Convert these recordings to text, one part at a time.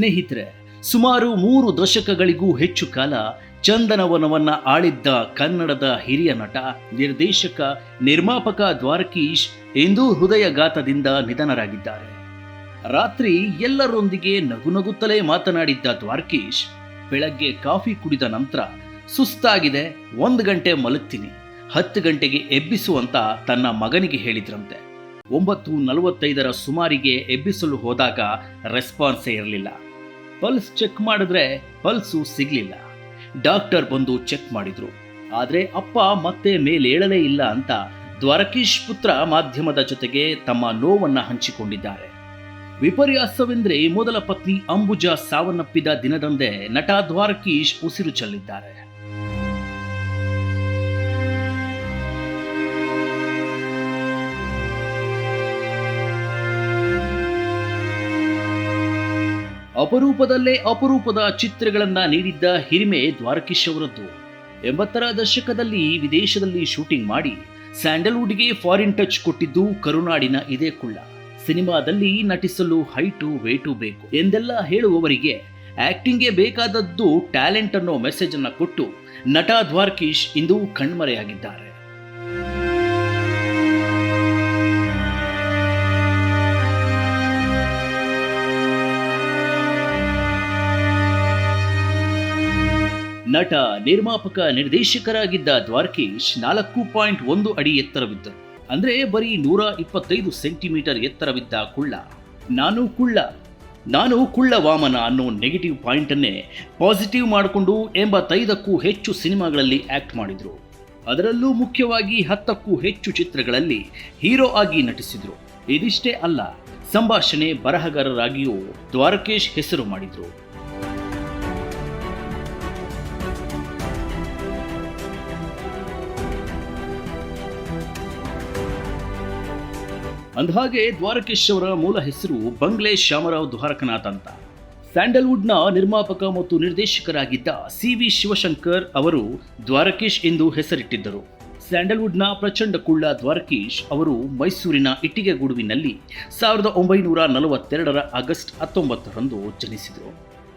ಸ್ನೇಹಿತರೆ, ಸುಮಾರು ಮೂರು ದಶಕಗಳಿಗೂ ಹೆಚ್ಚು ಕಾಲ ಚಂದನವನವನ್ನ ಆಳಿದ್ದ ಕನ್ನಡದ ಹಿರಿಯ ನಟ, ನಿರ್ದೇಶಕ, ನಿರ್ಮಾಪಕ ದ್ವಾರಕೀಶ್ ಇಂದು ಹೃದಯಘಾತದಿಂದ ನಿಧನರಾಗಿದ್ದಾರೆ. ರಾತ್ರಿ ಎಲ್ಲರೊಂದಿಗೆ ನಗು ನಗುತ್ತಲೇ ಮಾತನಾಡಿದ್ದ ದ್ವಾರಕೀಶ್, ಬೆಳಗ್ಗೆ ಕಾಫಿ ಕುಡಿದ ನಂತರ, ಸುಸ್ತಾಗಿದೆ, ಒಂದು ಗಂಟೆ ಮಲಗ್ತೀನಿ, ಹತ್ತು ಗಂಟೆಗೆ ಎಬ್ಬಿಸುವಂತ ತನ್ನ ಮಗನಿಗೆ ಹೇಳಿದ್ರಂತೆ. ಒಂಬತ್ತು ನಲವತ್ತೈದರ ಸುಮಾರಿಗೆ ಎಬ್ಬಿಸಲು ಹೋದಾಗ ರೆಸ್ಪಾನ್ಸೇ ಇರಲಿಲ್ಲ. ಪಲ್ಸ್ ಚೆಕ್ ಮಾಡಿದ್ರೆ ಪಲ್ಸು ಸಿಗ್ಲಿಲ್ಲ. ಡಾಕ್ಟರ್ ಬಂದು ಚೆಕ್ ಮಾಡಿದ್ರು. ಆದ್ರೆ ಅಪ್ಪ ಮತ್ತೆ ಮೇಲೇಳಲೇ ಇಲ್ಲ ಅಂತ ದ್ವಾರಕೀಶ್ ಪುತ್ರ ಮಾಧ್ಯಮದ ಜೊತೆಗೆ ತಮ್ಮ ನೋವನ್ನ ಹಂಚಿಕೊಂಡಿದ್ದಾರೆ. ವಿಪರ್ಯಾಸವೆಂದ್ರೆ ಮೊದಲ ಪತ್ನಿ ಅಂಬುಜಾ ಸಾವನ್ನಪ್ಪಿದ ದಿನದಂದೇ ನಟ ದ್ವಾರಕೀಶ್ ಉಸಿರು ಚೆಲ್ಲಿದ್ದಾರೆ. ಅಪರೂಪದಲ್ಲೇ ಅಪರೂಪದ ಚಿತ್ರಗಳನ್ನ ನೀಡಿದ್ದ ಹಿರಿಮೆ ದ್ವಾರಕೀಶ್ ಅವರದ್ದು. ಎಂಬತ್ತರ ದಶಕದಲ್ಲಿ ವಿದೇಶದಲ್ಲಿ ಶೂಟಿಂಗ್ ಮಾಡಿ ಸ್ಯಾಂಡಲ್ವುಡ್ಗೆ ಫಾರಿನ್ ಟಚ್ ಕೊಟ್ಟಿದ್ದು ಕರುನಾಡಿನ ಇದೇ ಕುಳ್ಳ. ಸಿನಿಮಾದಲ್ಲಿ ನಟಿಸಲು ಹೈಟು ವೇಟು ಬೇಕು ಎಂದೆಲ್ಲ ಹೇಳುವವರಿಗೆ ಆಕ್ಟಿಂಗ್ಗೆ ಬೇಕಾದದ್ದು ಟ್ಯಾಲೆಂಟ್ ಅನ್ನೋ ಮೆಸೇಜ್ ಅನ್ನು ಕೊಟ್ಟು ನಟ ದ್ವಾರಕೀಶ್ ಇಂದು ಕಣ್ಮರೆಯಾಗಿದ್ದಾರೆ. ನಟ, ನಿರ್ಮಾಪಕ, ನಿರ್ದೇಶಕರಾಗಿದ್ದ ದ್ವಾರಕೇಶ್ ನಾಲ್ಕು ಪಾಯಿಂಟ್ ಒಂದು ಅಡಿ ಎತ್ತರವಿದ್ದರು. ಅಂದ್ರೆ ಬರೀ ನೂರ ಇಪ್ಪತ್ತೈದು ಸೆಂಟಿಮೀಟರ್ ಎತ್ತರವಿದ್ದ ಕುಳ್ಳ. ನಾನು ಕುಳ್ಳ. ನಾನು ಕುಳ್ಳ ವಾಮನ ಅನ್ನೋ ನೆಗೆಟಿವ್ ಪಾಯಿಂಟನ್ನೇ ಪಾಸಿಟಿವ್ ಮಾಡಿಕೊಂಡು ಎಂಬತ್ತೈದಕ್ಕೂ ಹೆಚ್ಚು ಸಿನಿಮಾಗಳಲ್ಲಿ ಆಕ್ಟ್ ಮಾಡಿದ್ರು. ಅದರಲ್ಲೂ ಮುಖ್ಯವಾಗಿ ಹತ್ತಕ್ಕೂ ಹೆಚ್ಚು ಚಿತ್ರಗಳಲ್ಲಿ ಹೀರೋ ಆಗಿ ನಟಿಸಿದ್ರು. ಇದಿಷ್ಟೇ ಅಲ್ಲ, ಸಂಭಾಷಣೆ ಬರಹಗಾರರಾಗಿಯೂ ದ್ವಾರಕೇಶ್ ಹೆಸರು ಮಾಡಿದ್ರು. ಅಂದಹಾಗೆ ದ್ವಾರಕೇಶ್ ಅವರ ಮೂಲ ಹೆಸರು ಬಂಗ್ಲೆ ಶ್ಯಾಮರಾವ್ ದ್ವಾರಕನಾಥ್ ಅಂತ. ಸ್ಯಾಂಡಲ್ವುಡ್ನ ನಿರ್ಮಾಪಕ ಮತ್ತು ನಿರ್ದೇಶಕರಾಗಿದ್ದ ಸಿ ವಿ ಶಿವಶಂಕರ್ ಅವರು ದ್ವಾರಕೀಶ್ ಎಂದು ಹೆಸರಿಟ್ಟಿದ್ದರು. ಸ್ಯಾಂಡಲ್ವುಡ್ನ ಪ್ರಚಂಡ ಕುಳ್ಳ ದ್ವಾರಕೀಶ್ ಅವರು ಮೈಸೂರಿನ ಇಟ್ಟಿಗೆಗೂಡುವಿನಲ್ಲಿ ಸಾವಿರದ ಒಂಬೈನೂರ ನಲವತ್ತೆರಡರ ಆಗಸ್ಟ್ ಹತ್ತೊಂಬತ್ತರಂದು ಜನಿಸಿದರು.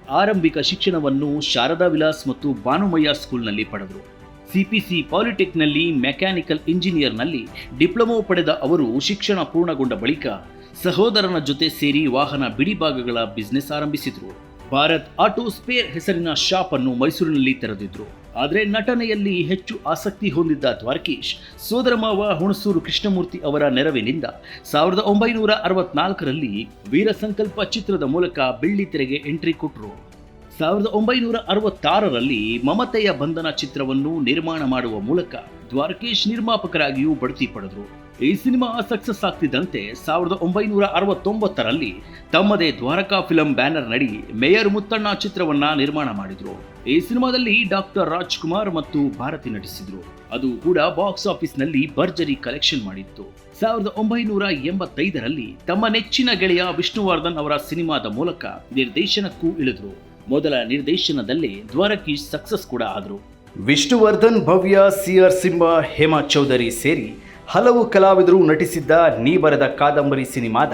ಆರಂಭಿಕ ಶಿಕ್ಷಣವನ್ನು ಶಾರದಾ ವಿಲಾಸ್ ಮತ್ತು ಭಾನುಮಯ್ಯ ಸ್ಕೂಲ್ನಲ್ಲಿ ಪಡೆದರು. ಸಿಪಿಸಿ ಪಾಲಿಟೆಕ್ನಲ್ಲಿ ಮೆಕ್ಯಾನಿಕಲ್ ಇಂಜಿನಿಯರ್ನಲ್ಲಿ ಡಿಪ್ಲೊಮೊ ಪಡೆದ ಅವರು ಶಿಕ್ಷಣ ಪೂರ್ಣಗೊಂಡ ಬಳಿಕ ಸಹೋದರನ ಜೊತೆ ಸೇರಿ ವಾಹನ ಬಿಡಿಭಾಗಗಳ ಬಿಸ್ನೆಸ್ ಆರಂಭಿಸಿದರು. ಭಾರತ್ ಆಟೋ ಸ್ಪೇರ್ ಹೆಸರಿನ ಶಾಪ್ ಅನ್ನು ಮೈಸೂರಿನಲ್ಲಿ ತೆರೆದಿದ್ರು. ಆದರೆ ನಟನೆಯಲ್ಲಿ ಹೆಚ್ಚು ಆಸಕ್ತಿ ಹೊಂದಿದ್ದ ದ್ವಾರಕೀಶ್ ಸೋದರಮಾವ ಹುಣಸೂರು ಕೃಷ್ಣಮೂರ್ತಿ ಅವರ ನೆರವಿನಿಂದ ಸಾವಿರದ ಒಂಬೈನೂರ ಅರವತ್ನಾಲ್ಕರಲ್ಲಿ ವೀರಸಂಕಲ್ಪ ಚಿತ್ರದ ಮೂಲಕ ಬೆಳ್ಳಿ ತೆರೆಗೆ ಎಂಟ್ರಿ ಕೊಟ್ಟರು ಸಾವಿರದ ಒಂಬೈನೂರ ಅರವತ್ತಾರರಲ್ಲಿ ಮಮತೆಯ ಬಂಧನ ಚಿತ್ರವನ್ನು ನಿರ್ಮಾಣ ಮಾಡುವ ಮೂಲಕ ದ್ವಾರಕೇಶ್ ನಿರ್ಮಾಪಕರಾಗಿಯೂ ಬಡ್ತಿ ಪಡೆದರು. ಈ ಸಿನಿಮಾ ಸಕ್ಸಸ್ ಆಗ್ತಿದ್ದಂತೆ ಸಾವಿರದ ಒಂಬೈನೂರ ಅರವತ್ತೊಂಬತ್ತರಲ್ಲಿ ತಮ್ಮದೇ ದ್ವಾರಕಾ ಫಿಲಂ ಬ್ಯಾನರ್ ನಡಿ ಮೇಯರ್ ಮುತ್ತಣ್ಣ ಚಿತ್ರವನ್ನ ನಿರ್ಮಾಣ ಮಾಡಿದ್ರು. ಈ ಸಿನಿಮಾದಲ್ಲಿ ಡಾಕ್ಟರ್ ರಾಜ್ಕುಮಾರ್ ಮತ್ತು ಭಾರತಿ ನಟಿಸಿದ್ರು. ಅದು ಕೂಡ ಬಾಕ್ಸ್ ಆಫೀಸ್ನಲ್ಲಿ ಭರ್ಜರಿ ಕಲೆಕ್ಷನ್ ಮಾಡಿತ್ತು. ಸಾವಿರದ ಒಂಬೈನೂರ ಎಂಬತ್ತೈದರಲ್ಲಿ ತಮ್ಮ ನೆಚ್ಚಿನ ಗೆಳೆಯ ವಿಷ್ಣುವರ್ಧನ್ ಅವರ ಸಿನಿಮಾದ ಮೂಲಕ ನಿರ್ದೇಶನಕ್ಕೂ ಇಳಿದ್ರು. ಮೊದಲ ನಿರ್ದೇಶನದಲ್ಲಿ ದ್ವಾರಕೀಶ್ ಸಕ್ಸಸ್ ಕೂಡ ಆದರು. ವಿಷ್ಣುವರ್ಧನ್, ಭವ್ಯ ಸಿ ಆರ್ ಸಿಂಹ ಹೇಮಾ ಚೌಧರಿ ಸೇರಿ ಹಲವು ಕಲಾವಿದರು ನಟಿಸಿದ್ದ ನೀ ಬರೆದ ಕಾದಂಬರಿ ಸಿನಿಮಾದ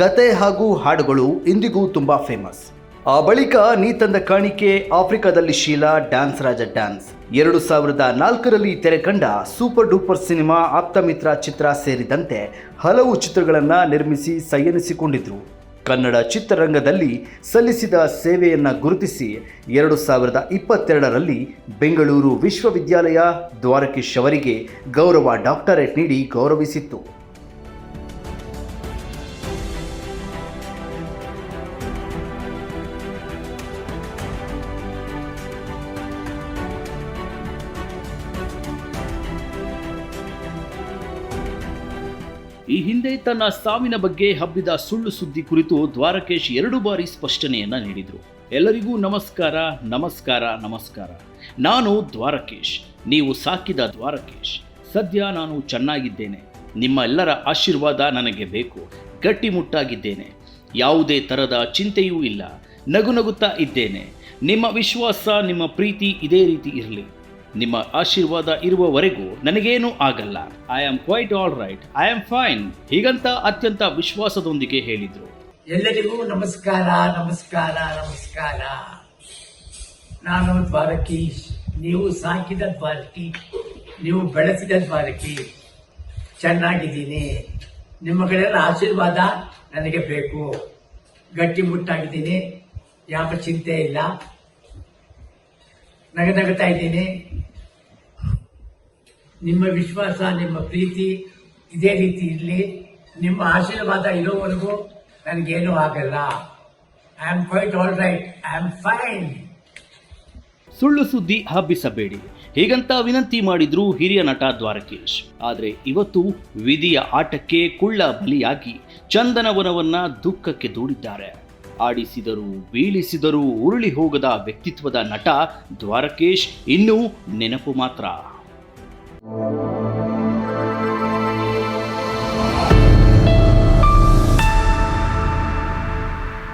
ಕತೆ ಹಾಗೂ ಹಾಡುಗಳು ಇಂದಿಗೂ ತುಂಬ ಫೇಮಸ್ ಆ ಬಳಿಕ ನೀ ತಂದ ಕಾಣಿಕೆ, ಆಫ್ರಿಕಾದಲ್ಲಿ ಶೀಲಾ, ಡ್ಯಾನ್ಸ್ ರಾಜ ಡ್ಯಾನ್ಸ್. ಎರಡು ಸಾವಿರದ ನಾಲ್ಕರಲ್ಲಿ ತೆರೆ ಕಂಡ ಸೂಪರ್ ಡೂಪರ್ ಸಿನಿಮಾ ಆಪ್ತಮಿತ್ರ ಚಿತ್ರ ಸೇರಿದಂತೆ ಹಲವು ಚಿತ್ರಗಳನ್ನು ನಿರ್ಮಿಸಿ ಸಂಯನಿಸಿಕೊಂಡಿದ್ರು. ಕನ್ನಡ ಚಿತ್ರರಂಗದಲ್ಲಿ ಸಲ್ಲಿಸಿದ ಸೇವೆಯನ್ನು ಗುರುತಿಸಿ ಎರಡು ಸಾವಿರದ ಇಪ್ಪತ್ತೆರಡರಲ್ಲಿ ಬೆಂಗಳೂರು ವಿಶ್ವವಿದ್ಯಾಲಯ ದ್ವಾರಕೀಶ್ ಅವರಿಗೆ ಗೌರವ ಡಾಕ್ಟರೇಟ್ ನೀಡಿ ಗೌರವಿಸಿತ್ತು. ಈ ಹಿಂದೆ ತನ್ನ ಸಾವಿನ ಬಗ್ಗೆ ಹಬ್ಬಿದ ಸುಳ್ಳು ಸುದ್ದಿ ಕುರಿತು ದ್ವಾರಕೇಶ್ ಎರಡು ಬಾರಿ ಸ್ಪಷ್ಟನೆಯನ್ನ ನೀಡಿದರು. ಎಲ್ಲರಿಗೂ ನಮಸ್ಕಾರ ನಮಸ್ಕಾರ ನಮಸ್ಕಾರ. ನಾನು ದ್ವಾರಕೇಶ್, ನೀವು ಸಾಕಿದ ದ್ವಾರಕೇಶ್. ಸದ್ಯ ನಾನು ಚೆನ್ನಾಗಿದ್ದೇನೆ. ನಿಮ್ಮ ಎಲ್ಲರ ಆಶೀರ್ವಾದ ನನಗೆ ಬೇಕು. ಗಟ್ಟಿಮುಟ್ಟಾಗಿದ್ದೇನೆ. ಯಾವುದೇ ಥರದ ಚಿಂತೆಯೂ ಇಲ್ಲ. ನಗು ನಗುತ್ತಾ ಇದ್ದೇನೆ. ನಿಮ್ಮ ವಿಶ್ವಾಸ, ನಿಮ್ಮ ಪ್ರೀತಿ ಇದೇ ರೀತಿ ಇರಲಿ. ನಿಮ್ಮ ಆಶೀರ್ವಾದ ಇರುವವರೆಗೂ ನನಗೇನು ಆಗಲ್ಲ. I am quite all right I am fine ಹೀಗಂತ ಅತ್ಯಂತ ವಿಶ್ವಾಸದೊಂದಿಗೆ ಹೇಳಿದ್ರು. ಎಲ್ಲರಿಗೂ ನಮಸ್ಕಾರ ನಮಸ್ಕಾರ ನಮಸ್ಕಾರ. ನಾನು ದ್ವಾರಕಿ, ನೀವು ಸಾಕಿದ ದ್ವಾರಕಿ, ನೀವು ಬೆಳೆಸಿದ ದ್ವಾರಕಿ, ಚೆನ್ನಾಗಿದ್ದೀನಿ. ನಿಮ್ಮ ಆಶೀರ್ವಾದ ನನಗೆ ಬೇಕು. ಗಟ್ಟಿ ಮುಟ್ಟಾಗಿದ್ದೀನಿ, ಯಾವ ಚಿಂತೆ ಇಲ್ಲ. ನಗ ನಗತಾ ಇದ್ದೀನಿ. ನಿಮ್ಮ ವಿಶ್ವಾಸ, ನಿಮ್ಮ ಪ್ರೀತಿ ಇದೇ ರೀತಿ ಇರಲಿ. ನಿಮ್ಮ ಆಶೀರ್ವಾದ ಇರೋವರೆಗೂ ನನಗೇನು ಆಗಲ್ಲ. I am quite all right I am fine ಸುಳ್ಳು ಸುದ್ದಿ ಹಬ್ಬಿಸಬೇಡಿ. ಹೀಗಂತ ವಿನಂತಿ ಮಾಡಿದ್ರು ಹಿರಿಯ ನಟ ದ್ವಾರಕೇಶ್. ಆದರೆ ಇವತ್ತು ವಿಧಿಯ ಆಟಕ್ಕೆ ಕುಳ್ಳ ಬಲಿಯಾಗಿ ಚಂದನವನವನ್ನ ದುಃಖಕ್ಕೆ ದೂಡಿದ್ದಾರೆ. ಆಡಿಸಿದರು ಬೀಳಿಸಿದರು ಉರುಳಿ ಹೋಗದ ವ್ಯಕ್ತಿತ್ವದ ನಟ ದ್ವಾರಕೇಶ್ ಇನ್ನೂ ನೆನಪು ಮಾತ್ರ. Thank you.